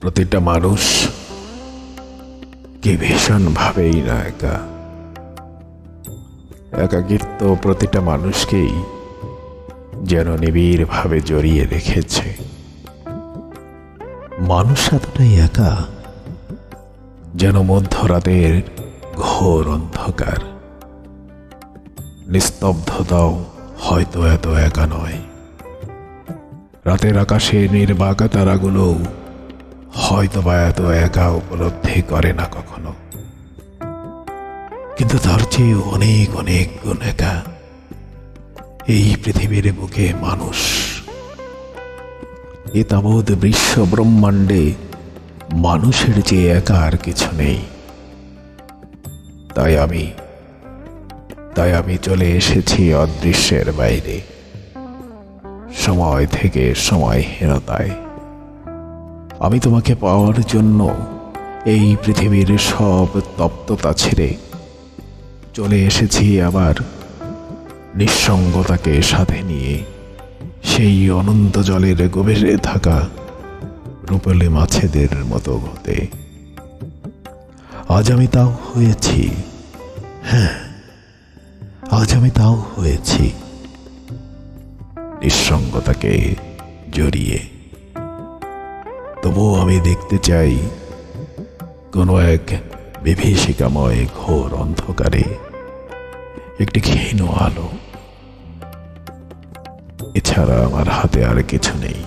প্রতিটা মানুষ কি ভীষণভাবেই না একা? একাকিত্ব প্রতিটা মানুষকেই যেন নিবিড়ভাবে জড়িয়ে রেখেছে। মানুষ এতটাই একা যেন মধ্যরাতের ঘোর অন্ধকার। নিস্তব্ধতাও হয়তো এত একা নয়। রাতের আকাশে নির্বাকা তারাগুলোও হয়তো বা এত একা উপলব্ধি করে না কখনো। কিন্তু তার চেয়ে অনেক অনেক গুণ একা। এই পৃথিবীর বুকে মানুষ। এ তাবৎ বিশ্ব ব্রহ্মাণ্ডে মানুষের যে একা আর কিছু নেই। তাই আমি তাই আমি চলে এসেছি অদৃশ্যের বাইরে। সময় থেকে সময়হীনতায় আমি তোমাকে পাওয়ার জন্য এই পৃথিবীর সব তপ্ততা ছেড়ে চলে এসেছি আবার নিঃসঙ্গতাকে সাথে নিয়ে। সেই অনন্ত জলের গভীরে থাকা রূপলে মাছেদের মতো হতে। আজ আমি তাও হয়েছি। হ্যাঁ আজ আমি তাও হয়েছি। নিঃসঙ্গতাকে জড়িয়ে তবুও আমি দেখতে চাই কোনো এক বিভীষিকাময় ঘোর অন্ধকারে, একটি ক্ষীণ আলো। এছাড়া আমার হাতে আর কিছু নেই।